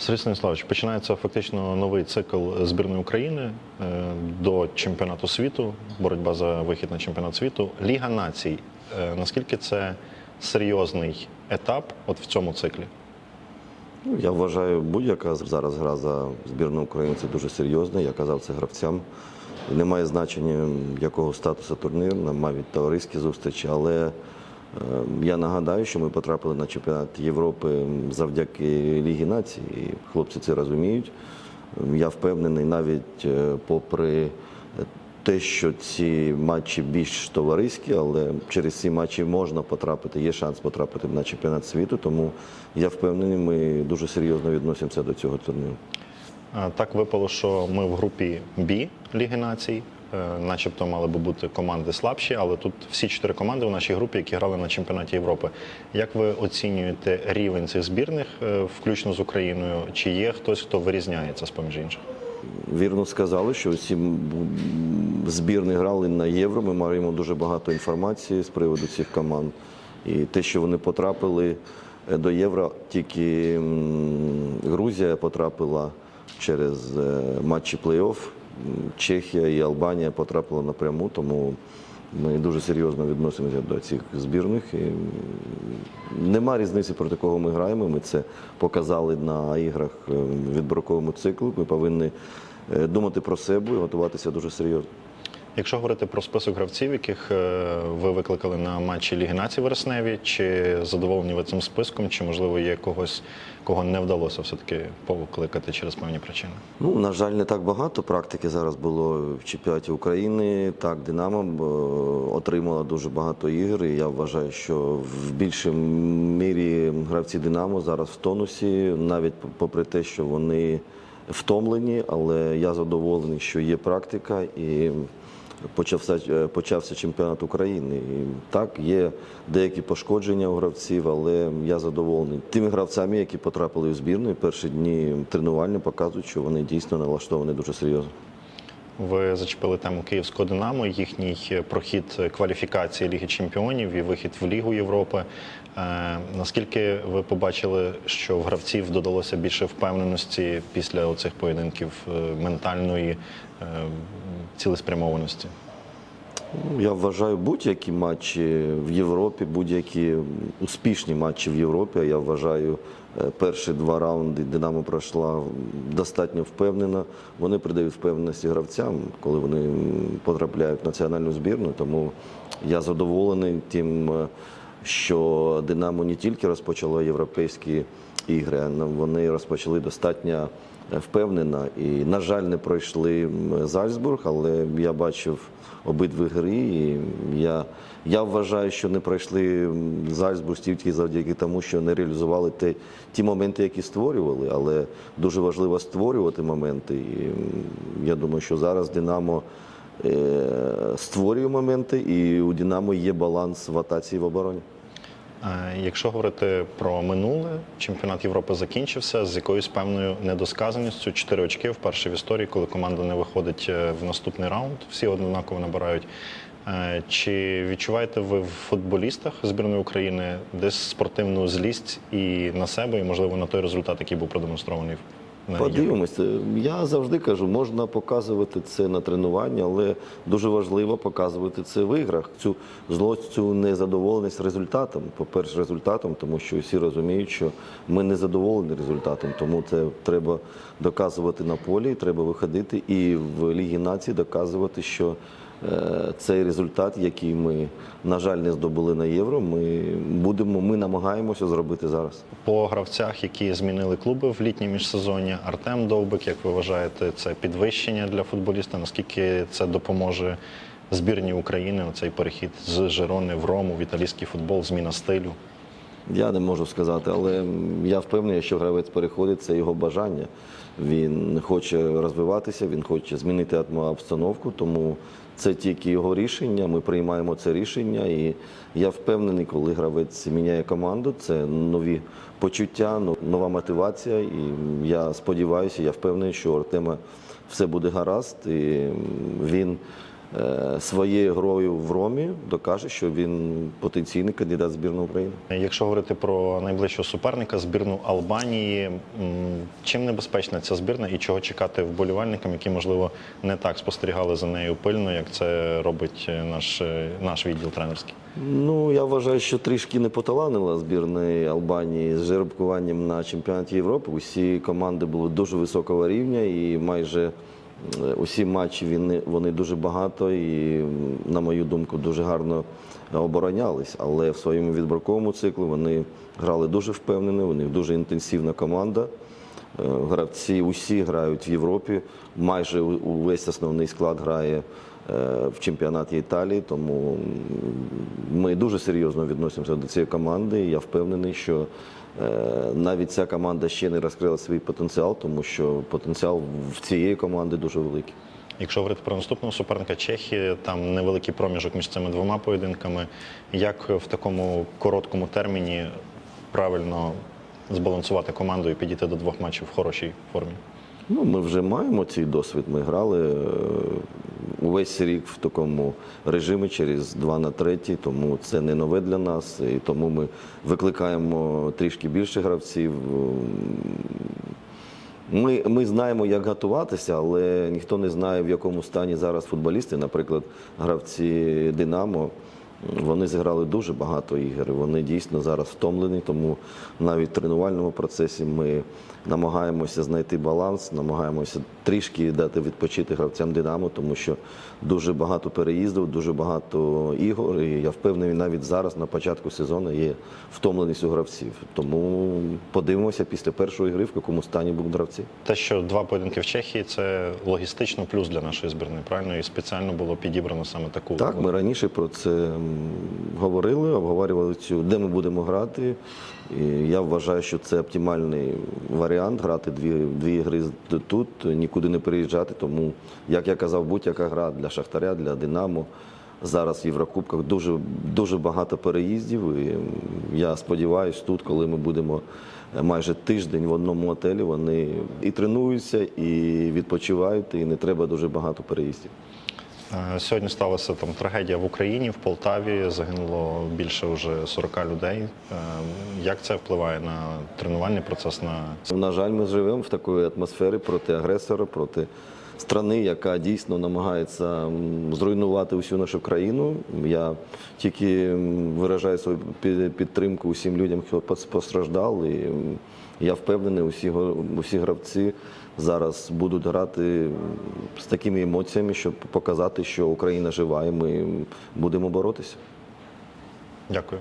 Сергій Станіславович, починається фактично новий цикл збірної України е, до чемпіонату світу, боротьба за вихід на чемпіонат світу. Ліга націй. Е, Наскільки це серйозний етап от в цьому циклі? Ну, Я вважаю, будь-яка зараз гра за збірну України це дуже серйозна. Я казав це гравцям. Немає значення, якого статусу турнір, навіть товариські зустрічі. Але я нагадаю, що ми потрапили на чемпіонат Європи завдяки Лігі націй. Хлопці це розуміють. Я впевнений, навіть е, попри те, що ці матчі більш товариські, але через ці матчі можна потрапити, є шанс потрапити на чемпіонат світу. Тому я впевнений, ми дуже серйозно відносимося до цього турніру. Е, Так випало, що ми в групі Б Ліги націй. Е, Начебто мали би бути команди слабші, але тут всі чотири команди в нашій групі, які грали на чемпіонаті Європи. Як ви оцінюєте рівень цих збірних, е, включно з Україною? Чи є хтось, хто вирізняється з поміж інших? Вірно сказали, що всі збірні грали на євро. Ми маємо дуже багато інформації з приводу цих команд. І те, що вони потрапили е, до євро, тільки Грузія потрапила через матчі плей-офф. Чехія і Албанія потрапили напряму, тому ми дуже серйозно відносимося до цих збірних. І нема різниці проти кого ми граємо. Ми це показали на іграх е, відброковому циклу. Ми повинні е, думати про себе і готуватися дуже серйозно. Якщо говорити про список гравців, яких е, ви викликали на матчі Ліги націй вересневі, чи задоволені ви цим списком, чи можливо є когось, кого не вдалося все-таки покликати через певні причини? Ну, на жаль, не так багато практики зараз було в чемпіонаті України. Так, Динамо е, отримала дуже багато ігор. І я вважаю, що в більшій мірі гравці Динамо зараз в тонусі, навіть попри те, що вони втомлені, але я задоволений, що є практика і. Почався, е, почався чемпіонат України. І так, є деякі пошкодження у гравців, але я задоволений тими гравцями, які потрапили в збірну. Перші дні тренування показують, що вони дійсно налаштовані дуже серйозно. Ви зачепили тему Київського Динамо, їхній прохід кваліфікації Ліги Чемпіонів і вихід в Лігу Європи. Е, наскільки ви побачили, що в гравців додалося більше впевненості після оцих поєдинків е, ментальної е, цілеспрямованості? Я вважаю будь-які матчі в Європі, будь-які успішні матчі в Європі. Я вважаю, е, перші два раунди Динамо пройшла достатньо впевнено. Вони придають впевненості гравцям, коли вони потрапляють в національну збірну. Тому я задоволений тим, е, що Динамо не тільки розпочало європейські ігри, вони розпочали достатньо впевнено. І, на жаль, не пройшли Зальцбург, але я бачив обидві гри. І я, я вважаю, що не пройшли Зальцбург тільки завдяки тому, що не реалізували те, ті моменти, які створювали. Але дуже важливо створювати моменти. І я думаю, що зараз Динамо. е, Створює моменти, і у Динамо є баланс в атаці і в обороні. Якщо говорити про минуле, чемпіонат Європи закінчився з якоюсь певною недосказаністю. Чотири очки вперше в історії, коли команда не виходить е, в наступний раунд, всі однаково набирають. Е, Чи відчуваєте ви в футболістах збірної України десь спортивну злість і на себе, і можливо на той результат, який був продемонстрований? Подивимося. Я завжди кажу, можна показувати це на тренуванні, але дуже важливо показувати це в іграх. Цю злость, цю незадоволеність результатом. По-перше, результатом, тому що всі розуміють, що ми не задоволені результатом, тому це треба доказувати на полі, треба виходити і в Лігі націй доказувати, що е, цей результат, який ми, на жаль, не здобули на євро, ми будемо, ми намагаємося зробити зараз. По гравцях, які змінили клуби в літнє міжсезоння, Артем Довбик, як ви вважаєте, це підвищення для футболіста? Наскільки це допоможе збірній України? Оцей перехід з Жерони в Рому, в італійський футбол, зміна стилю? Я не можу сказати, але я впевнений, що гравець переходить, це його бажання. Він хоче розвиватися, він хоче змінити обстановку, тому це тільки його рішення. Ми приймаємо це рішення. І я впевнений, коли гравець міняє команду, це нові почуття, нова мотивація. І я сподіваюся, я впевнений, що у Артема все буде гаразд, і він своєю грою в Ромі докаже, що він потенційний кандидат в збірну України. Якщо говорити про найближчого суперника, збірну Албанії, чим небезпечна ця збірна і чого чекати вболівальникам, які можливо не так спостерігали за нею пильно, як це робить е, наш, е, наш відділ тренерський? Ну, я вважаю, що трішки не поталанила збірної Албанії з жеребкуванням на чемпіонаті Європи. Усі команди були дуже високого рівня і майже е, усі матчі вони, вони дуже багато і, на мою думку, дуже гарно оборонялись. Але в своєму відборковому циклу вони грали дуже впевнено, у них дуже інтенсивна команда. Е, Гравці усі грають в Європі. Майже увесь основний склад грає е, в чемпіонаті Італії, тому ми дуже серйозно відносимося до цієї команди. Я впевнений, що е, навіть ця команда ще не розкрила свій потенціал, тому що потенціал в цієї команди дуже великий. Якщо говорити про наступного суперника Чехії, там невеликий проміжок між цими двома поєдинками. Як в такому короткому терміні правильно збалансувати команду і підійти до двох матчів в хорошій формі? Ну, ми вже маємо цей досвід. Ми грали е, увесь рік в такому режимі через 2 на 3, тому це не нове для нас. І тому ми викликаємо трішки більше гравців. Ми, ми знаємо, як готуватися, але ніхто не знає, в якому стані зараз футболісти. Наприклад, гравці Динамо. Вони зіграли дуже багато ігор. Вони дійсно зараз втомлені, тому навіть в тренувальному процесі ми намагаємося знайти баланс, намагаємося трішки дати відпочити гравцям Динамо, тому що дуже багато переїздів, дуже багато ігор. І я впевнений, навіть зараз на початку сезону є втомленість у гравців. Тому подивимося після першої гри, в якому стані будуть гравці. Те, що два поєдинки в Чехії, це логістично плюс для нашої збірної, правильно? І спеціально було підібрано саме таку. Так, ми раніше про це говорили, обговорювали цю, де ми будемо грати. І я вважаю, що це оптимальний варіант грати дві, дві гри тут, нікуди не переїжджати. Тому, як я казав, будь-яка гра для Шахтаря, для Динамо. Зараз в Єврокубках дуже, дуже багато переїздів. І я сподіваюся, тут, коли ми будемо е, майже тиждень в одному готелі, вони і тренуються, і відпочивають, і не треба дуже багато переїздів. Е, Сьогодні сталася там трагедія в Україні, в Полтаві. Загинуло більше вже 40 людей. Е, Як це впливає на тренувальний процес? На На жаль, ми живемо в такій атмосфері проти агресора, проти страни, яка дійсно намагається зруйнувати усю нашу країну. Я тільки виражаю свою підтримку усім людям, хто пос- постраждав. І я впевнений, усі, усі гравці зараз будуть грати з такими емоціями, щоб показати, що Україна жива, і ми будемо боротися. дякую.